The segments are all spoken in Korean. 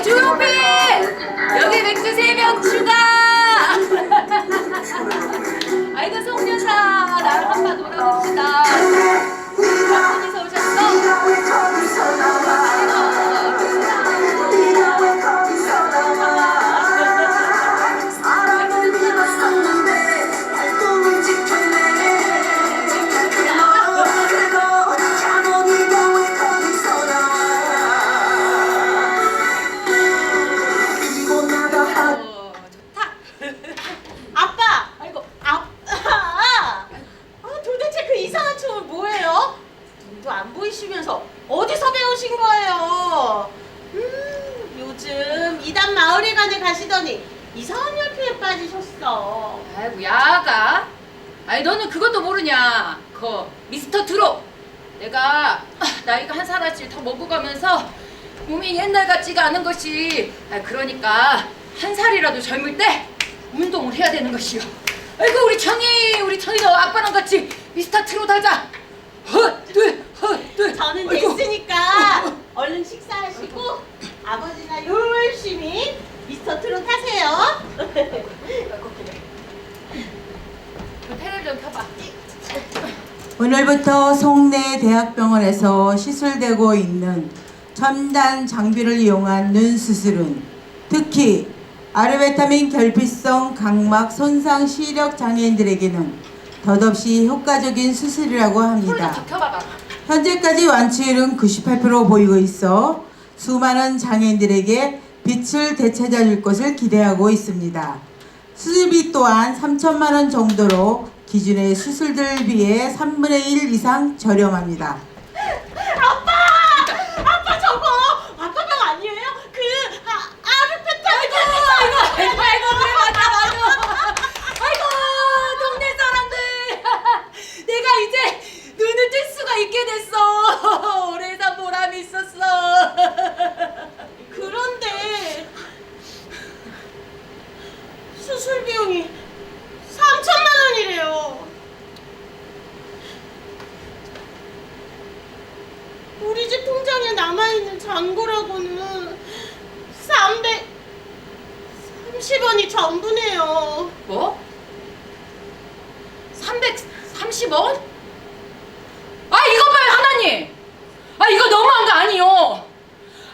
아 조용필! 여기 맥주 세 명 추가! 아이고 송여사 나랑 한판 놀아봅시다. 몇 분이서 오셨어? 어, 마을회관에 가시더니 이상한 열풍에 빠지셨어. 아이고 야가. 아니 너는 그것도 모르냐? 그 미스터 트롯 내가 아, 나이가 한 살씩 더 먹어가면서 몸이 옛날 같지가 않은 것이 아, 그러니까 한 살이라도 젊을 때 운동을 해야 되는 것이요 아이고 우리 청이 우리 청이 너 아빠랑 같이 미스터 트롯 하자. 헛둘 헛둘. 저는 아이고. 됐으니까 얼른 식사하시고 아버지나 열심히 미스터 트롯 하세요. 그 텔레비전 켜봐 오늘부터 송내 대학병원에서 시술되고 있는 첨단 장비를 이용한 눈 수술은 특히 아르베타민 결핍성 각막 손상 시력 장애인들에게는 덧없이 효과적인 수술이라고 합니다. 켜봐봐 현재까지 완치율은 98% 보이고 있어 수많은 장애인들에게 빛을 되찾아 줄 것을 기대하고 있습니다. 수술비 또한 3천만 원 정도로 기존의 수술들에 비해 3분의 1 이상 저렴합니다. 아빠! 아빠 저거 아빠 병 아니에요? 그 아, 아르페타민 아이고 아이고 아이고 그래 맞아 맞아 아이고 동네 사람들 내가 이제 눈을 뜰 수가 있게 됐어 오래 산 보람이 있었어 그런데 수술 비용이 3천만 원이래요. 우리 집 통장에 남아있는 잔고라고는 330원이 전부네요. 뭐? 330원? 아 이거 봐요 하나님 아 이거 너무한 거 아니요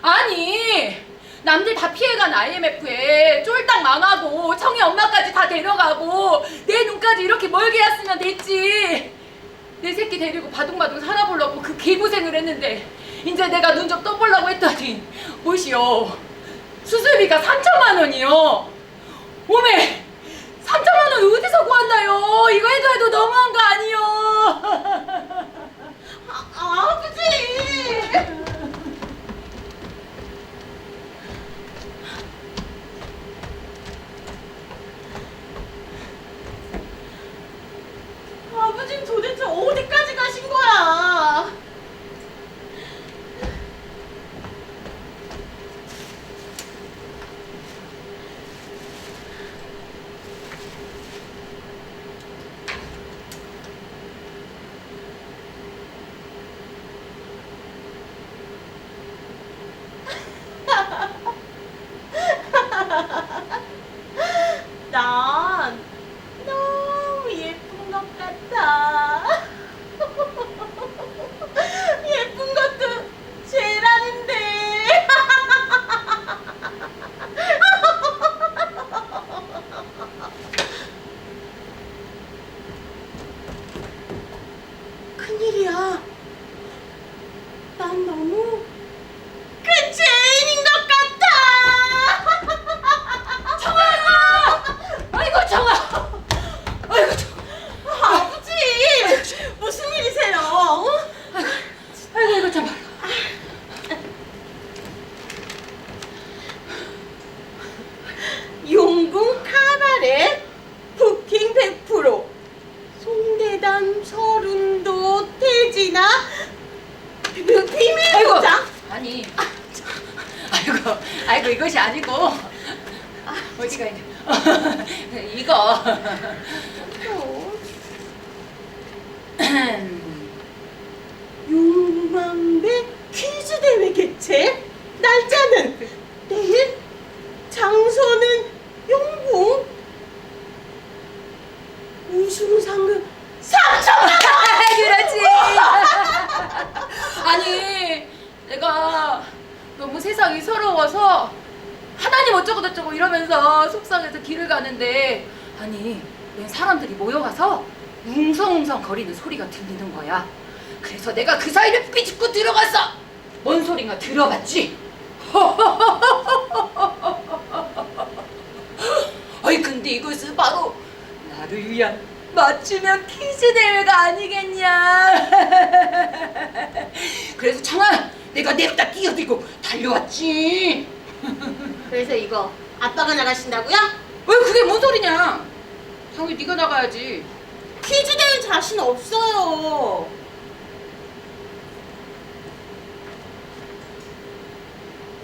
아니 남들 다 피해간 IMF에 쫄딱 망하고 청이 엄마까지 다 데려가고 내 눈까지 이렇게 멀게 했으면 됐지 내 새끼 데리고 바둥바둥 살아보려고 그 개고생을 했는데 이제 내가 눈 좀 떠보려고 했더니 뭐시오. 수술비가 3천만 원이요. 오메 3천만 원 어디서 구한다요? 이거 해도 해도 너무한 거 아니요? 아, 아버지! 아버진 도대체 어디까지 우승 상금 3천만 원! 그렇지. 아니, 내가 너무 세상이 서러워서 하나님 어쩌고 저쩌고 이러면서 속상해서 길을 가는데 아니, 왜 사람들이 모여가서 웅성웅성 거리는 소리가 들리는 거야. 그래서 내가 그 사이를 삐집고 들어갔어. 뭔 소린가 들어봤지? 어이 근데 이것은 바로 나를 위한 맞추면 퀴즈 대회가 아니겠냐 그래서 청아 내가 냅다 뛰어들고 달려왔지 그래서 이거 아빠가 나가신다고요? 왜 그게 뭔 소리냐 당연히 네가 나가야지 퀴즈 대회 자신 없어요.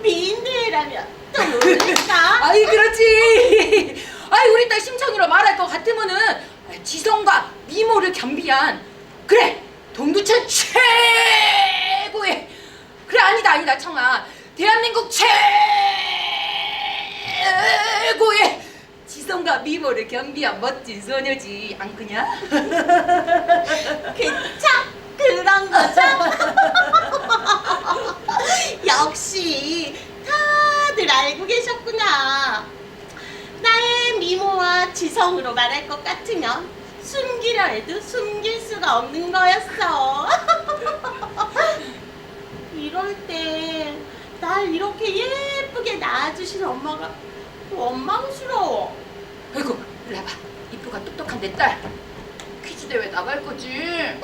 미인 대회라면 또 모를까? 아이 그렇지 아이 우리 딸 심청이로 말할 것 같으면은 지성과 미모를 겸비한 그래 동두천 최고의 그래 아니다 아니다 청아 대한민국 최고의 지성과 미모를 겸비한 멋진 소녀지 안 그냐? 그쵸? 그런 거죠? 역시 다들 알고 계셨구나. 나의 미모와 지성으로 말할 것 같으면 숨기려 해도 숨길 수가 없는 거였어. 이럴 때 날 이렇게 예쁘게 낳아주신 엄마가 원망스러워. 아이고 일로 와봐 이쁘가 똑똑한 내 딸 퀴즈 대회 나갈 거지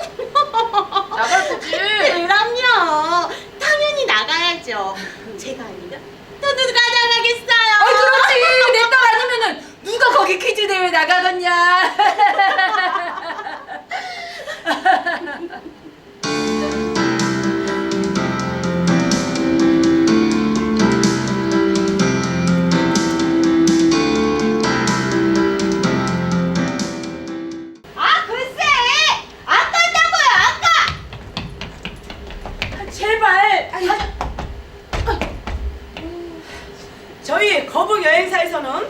나갈 거지 그럼요. 당연히 나가야죠. 제가 아니라 또 누가 나가겠어요? 아이 그렇지 내 딸 아니면은 누가 거기 퀴즈 대회 나가겠냐? 아 글쎄. 안 간다고요 안 가. 제발. 저희 거북 여행사에서는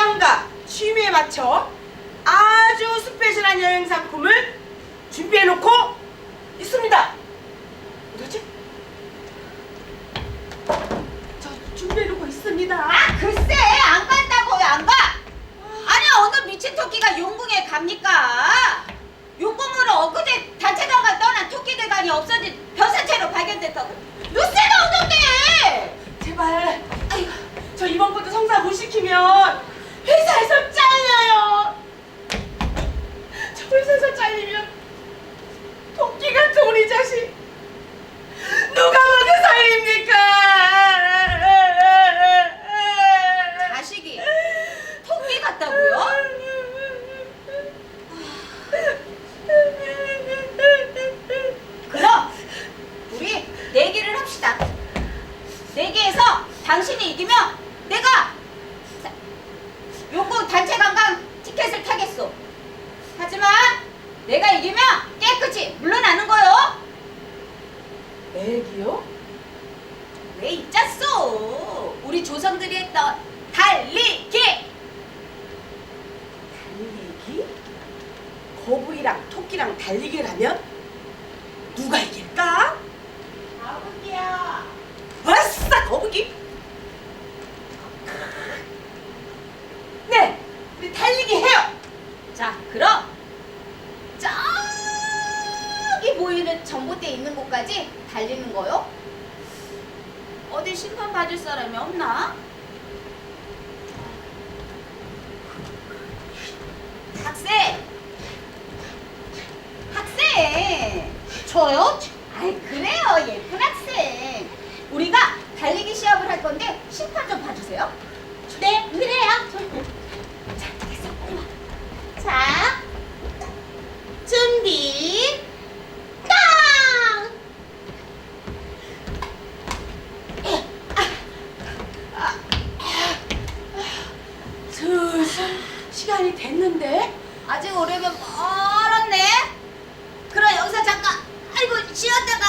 취향과 취미에 맞춰 아주 스페셜한 여행 상품을 준비해 놓고 있습니다. 어디지? 저 준비해 놓고 있습니다. 아 글쎄 안 간다고요 안 가. 아니 어느 미친 토끼가 용궁에 갑니까? 용궁으로 엊그제 단체장과 떠난 토끼대간이 없어진 벼사체로 발견됐다고. 누세가 오던데. 제발. 아이고, 저 이번 것도 성사 못 시키면 회사에서 잘려요. 저 회사에서 잘리면 토끼 같은 우리 자식 누가 먹여 살립니까? 자식이 토끼 같다고요? 그럼 우리 내기를 합시다. 내기에서 당신이 이기면 내가 자, 용궁 단체 관광 티켓을 타겠소. 하지만 내가 이기면 깨끗이 물러나는 거요. 내기요? 왜 있잖소? 우리 조상들이 했던 달리기. 달리기? 거북이랑 토끼랑 달리기를 하면 누가 이길까? 가볼게요. 아싸 거북이! 네, 우리 달리기 해요. 자, 그럼 저기 보이는 전봇대 있는 곳까지 달리는 거요? 어디 심판 받을 사람이 없나? 학생! 학생! 저요? 아이 그래요 예쁜 학생 우리가 달리기 시합을 할 건데 심판 좀 봐주세요. 네 그래요. 자 됐어. 자 준비 땅 슬슬 시간이 됐는데? 아직 오려면 멀었네. 그럼 여기서 잠깐 아이고 쉬었다가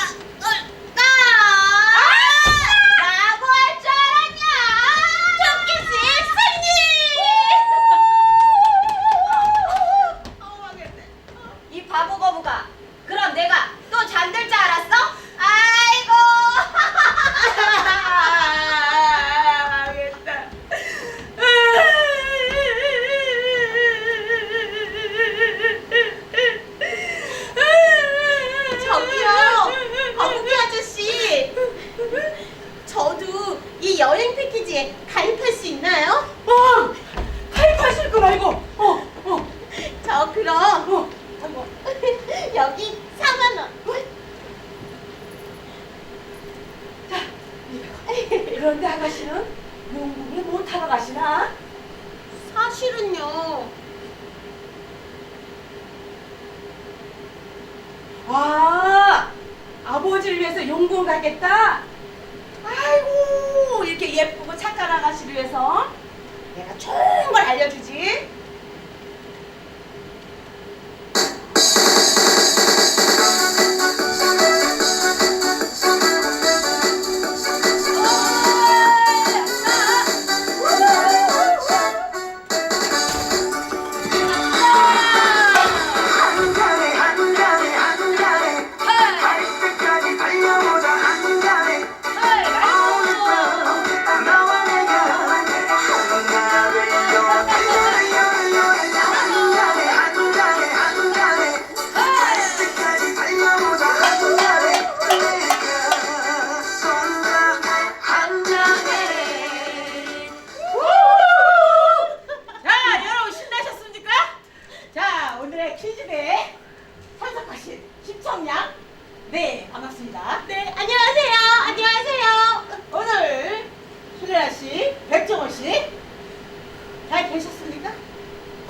되셨습니까?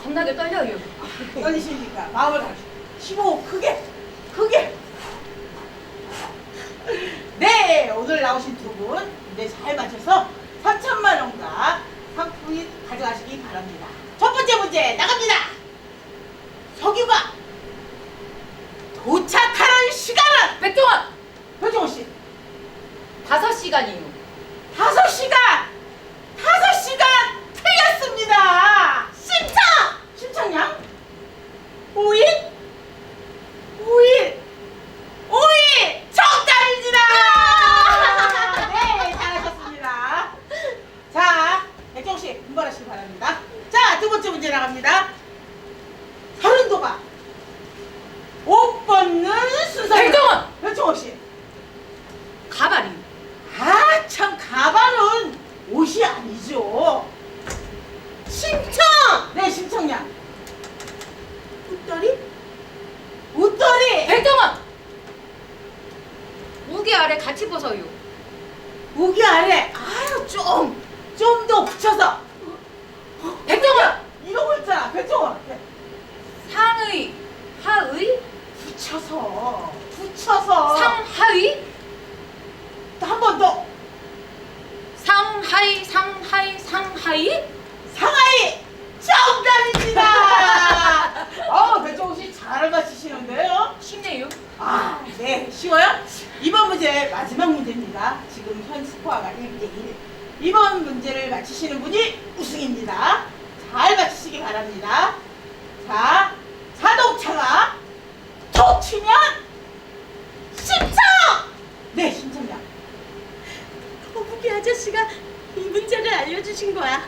겁나게 떨려요. 떨리십니까? 마음을 가지고 15 크게 크게 네 오늘 나오신 두 분, 이제 잘 맞춰서 4천만 원과 상품이 가져가시기 바랍니다. 첫 번째 문제 나갑니다. 석유가 도착하는 시간은 백종원 백종원 씨 5시간이요. 5시간 갑시다. 심청! 심청량? 오일? 오일! 오일! 정답입니다! 네, 잘하셨습니다. 자, 백종 씨, 분발하시기 바랍니다. 자, 두 번째 문제 나갑니다. 서른도가 옷 벗는 순서. 백종원! 백종원 씨. 바랍니다. 자, 자동차가 툭 치면 10초! 네, 신청자. 거북이 어, 아저씨가 이 문제를 알려주신 거야.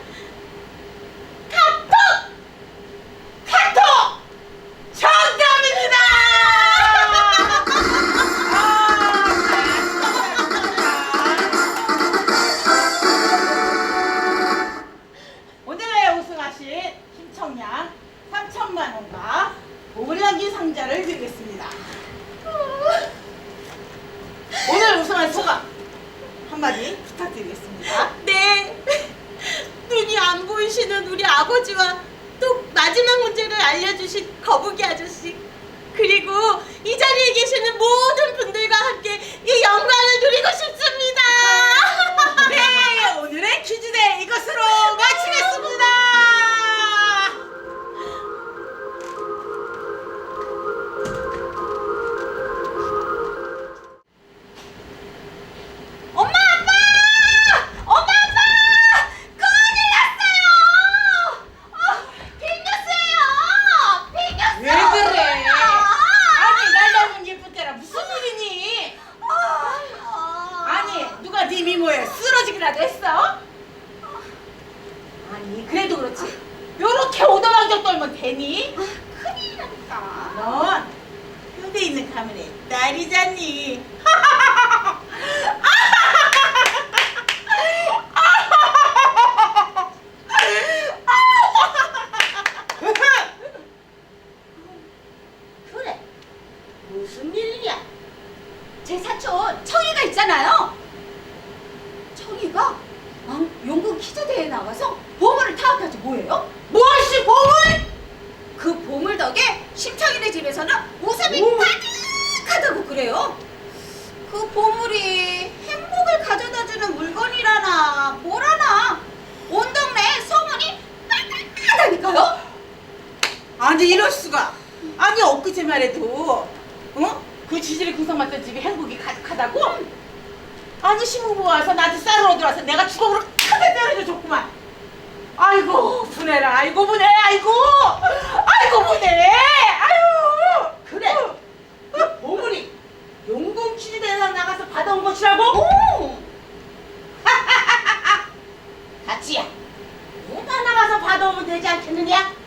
받아온 것이라고? 오! 같이야 내가 나가서 받아오면 되지 않겠느냐?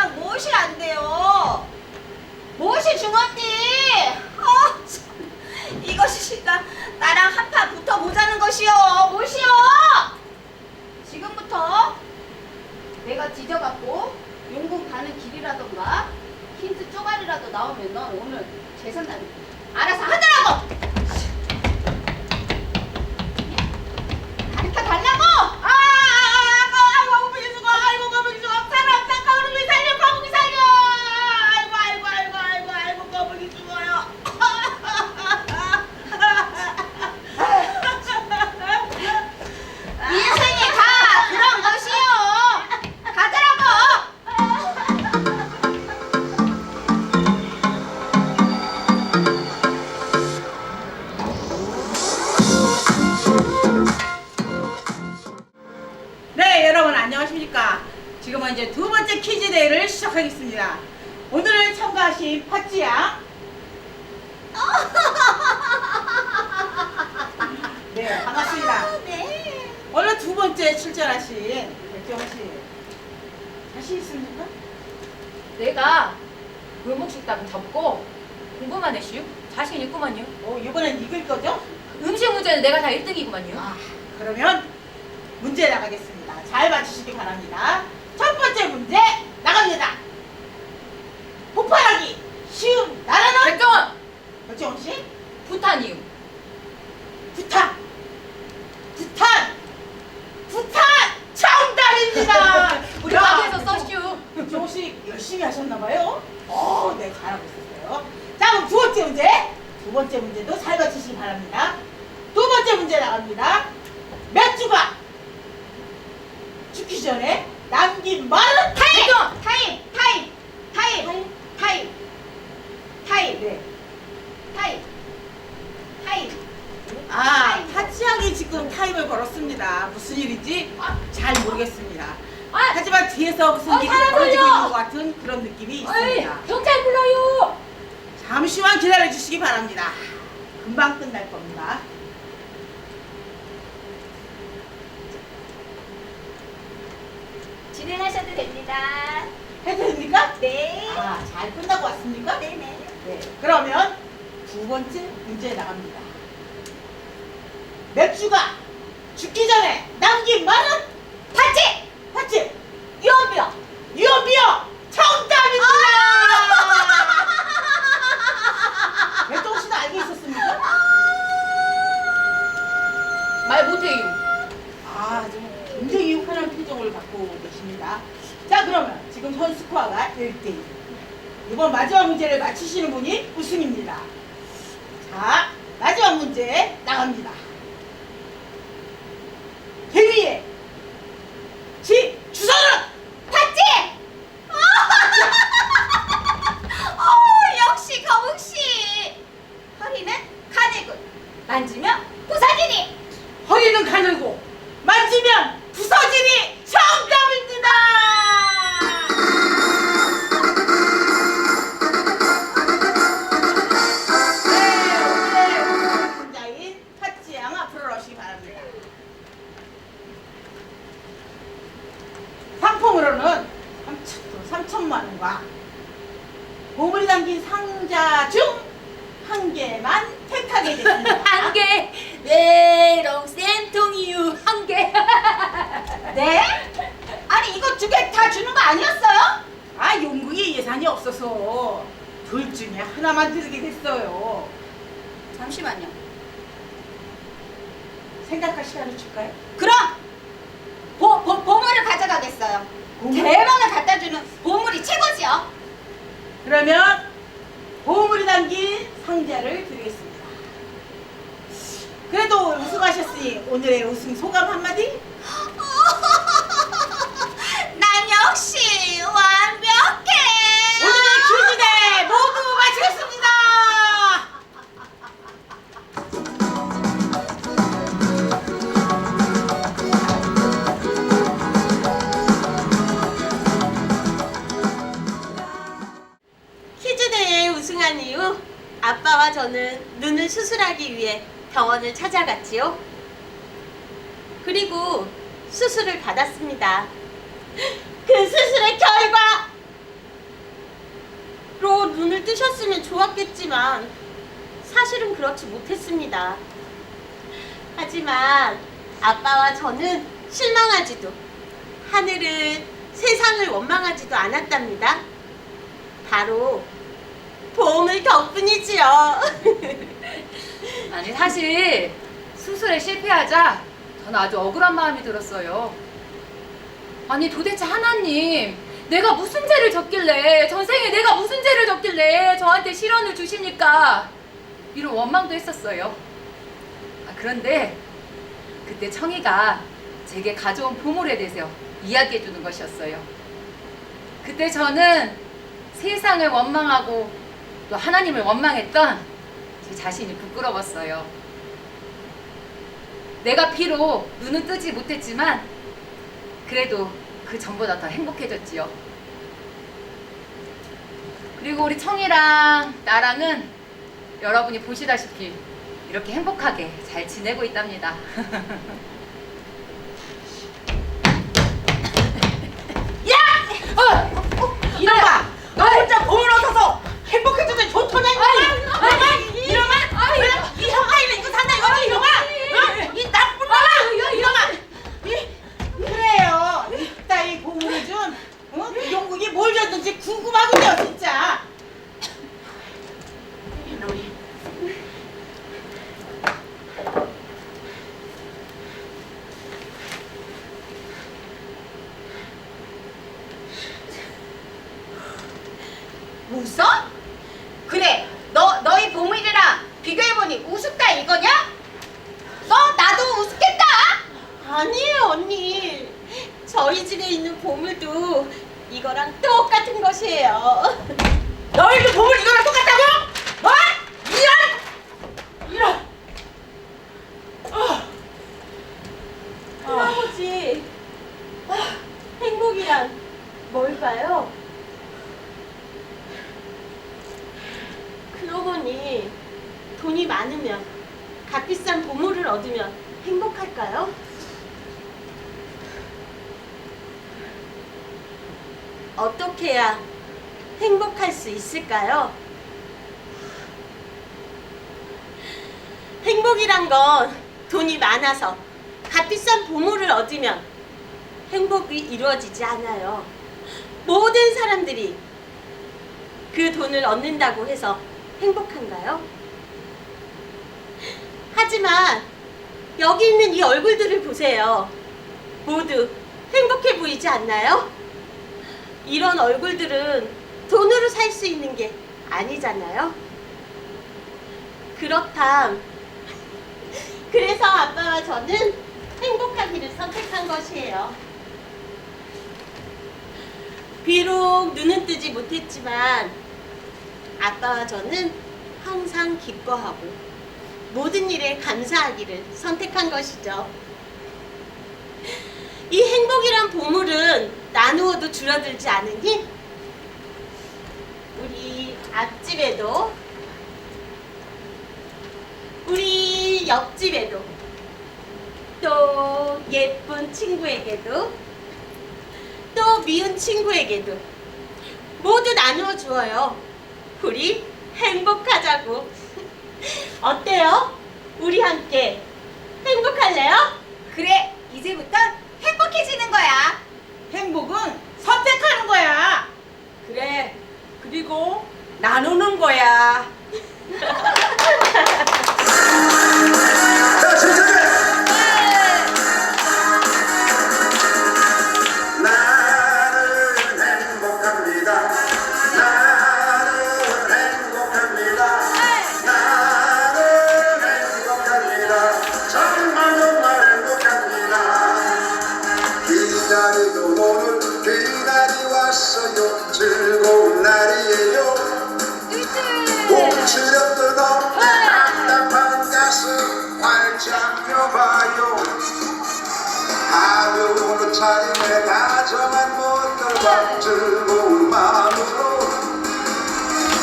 시방 무엇이 안 돼요? 무엇이 중헌디? 어, 참. 이것이니까 나랑 한판 붙어보자는 것이요. 무엇이요? 지금부터 내가 뒤져갖고 용궁 가는 길이라던가 힌트 쪼가리라도 나오면 넌 오늘 재산 날이 알아서 하 지금은 이제 두 번째 퀴즈 대회를 시작하겠습니다. 오늘 참가하신 팥지양. 네, 반갑습니다. 네. 오늘 두 번째 출전하신 백정 씨. 자신 있습니까? 내가 골목 식당 접고 궁금한 애슈 자신 있구만요. 어, 이번엔 이길 거죠? 음식 문제는 내가 다 1등이구만요. 아, 그러면 문제 나가겠습니다. 잘 맞추시기 바랍니다. 첫 번째 문제 나갑니다. 폭발하기 쉬운 나라는 백종원 백정원 씨? 부탄이요. 부탄! 부탄! 부탄! 정답입니다! 우리 야, 가게에서 써슈. 백정원 씨 열심히 하셨나봐요. 어, 네, 잘하고 있었어요. 자, 그럼 두 번째 문제. 두 번째 문제도 잘 맞추시기 바랍니다. 두 번째 문제 나갑니다. 맥주가 죽기 전에 남긴 말은 타임! 타임! 타임! 타임! 타임! 타임! 네. 타임! 타임! 아, 타치하게 지금 타임을 걸었습니다. 무슨 일인지 잘 모르겠습니다. 아, 하지만 뒤에서 무슨 아, 일이 사람 벌어지고 걸려! 있는 것 같은 그런 느낌이 어이, 있습니다. 경찰 불러요. 잠시만 기다려 주시기 바랍니다. 금방 끝날 겁니다. 됩니다. 해도 됩니까? 네. 아, 잘 끝나고 왔습니까? 네네. 네. 그러면 두 번째 문제 나갑니다. 맥주가 죽기 전에 남긴 말은 파치! 맞지? 유언비어! 유언비어 이번 스코어가 1대1. 이번 마지막 문제를 맞히시는 분이 우승입니다. 자, 마지막 문제 나갑니다. 대위의 지 주소는 봤지? 어! 어, 역시 거북씨. 허리는 가늘고 만지면 부서지니. 허리는 가늘고 만지면 부서지니. 정 담긴 상자를 드리겠습니다. 그래도 우승하셨으니 오늘의 우승 소감 한마디? 수술하기 위해 병원을 찾아갔지요. 그리고 수술을 받았습니다. 그 수술의 결과로 눈을 뜨셨으면 좋았겠지만 사실은 그렇지 못했습니다. 하지만 아빠와 저는 실망하지도 하늘은 세상을 원망하지도 않았답니다. 바로 보물 덕분이지요. 아니 사실 수술에 실패하자 저는 아주 억울한 마음이 들었어요. 아니 도대체 하나님 내가 무슨 죄를 졌길래 전생에 내가 무슨 죄를 졌길래 저한테 실언을 주십니까? 이런 원망도 했었어요. 아, 그런데 그때 청이가 제게 가져온 보물에 대해서 이야기해 주는 것이었어요. 그때 저는 세상을 원망하고 또 하나님을 원망했던 제 자신이 부끄러웠어요. 내가 비록 눈은 뜨지 못했지만 그래도 그 전보다 더 행복해졌지요. 그리고 우리 청이랑 나랑은 여러분이 보시다시피 이렇게 행복하게 잘 지내고 있답니다. 이놈아, 너 혼자 보물 얻어서 행복해지면 좋더냐 이놈아? 이놈아? 이놈아? 이 형아이는 이거 산다 이거지 이놈아? 어? 이 나쁜 놈아! 이놈아! 이- 그래요. 이따 이 보물이 준 어? 그 영국이 뭘 줬는지 궁금하군요 진짜. 이놈이. 웃어? 그래, 너 너희 보물이랑 비교해보니 우습다 이거냐? 너 나도 우습겠다. 아니에요, 언니. 저희 집에 있는 보물도 이거랑 똑같은 것이에요. 너희들 보물 이거랑 똑같다고? 뭐? 이런! 이런! 어. 할아버지, 아, 행복이란 뭘까요? 그러고 보니 돈이 많으면 값비싼 보물을 얻으면 행복할까요? 어떻게 해야 행복할 수 있을까요? 행복이란 건 돈이 많아서 값비싼 보물을 얻으면 행복이 이루어지지 않아요. 모든 사람들이 그 돈을 얻는다고 해서 행복한가요? 하지만 여기 있는 이 얼굴들을 보세요. 모두 행복해 보이지 않나요? 이런 얼굴들은 돈으로 살 수 있는 게 아니잖아요. 그렇담. 그래서 아빠와 저는 행복하기를 선택한 것이에요. 비록 눈은 뜨지 못했지만 아빠와 저는 항상 기뻐하고 모든 일에 감사하기를 선택한 것이죠. 이 행복이란 보물은 나누어도 줄어들지 않으니 우리 앞집에도 우리 옆집에도 또 예쁜 친구에게도 또 미운 친구에게도 나누어 주어요. 우리 행복하자고. 어때요? 우리 함께 행복할래요? 그래 이제부터 행복해지는 거야 행복은 선택하는 거야. 그래. 그리고 나누는 거야. 차림에 다정한 모습과 즐거운 마음으로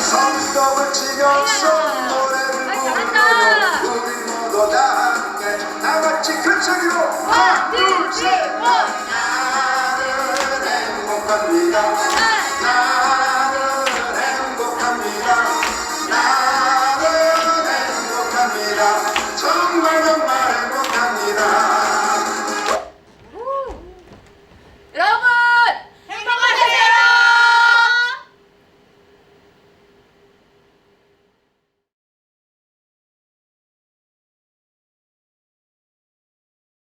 성격을 지면서 노래를 부르며 우리 모두 다 함께 다같이 큰 소리로 하나 둘셋. 나는 행복합니다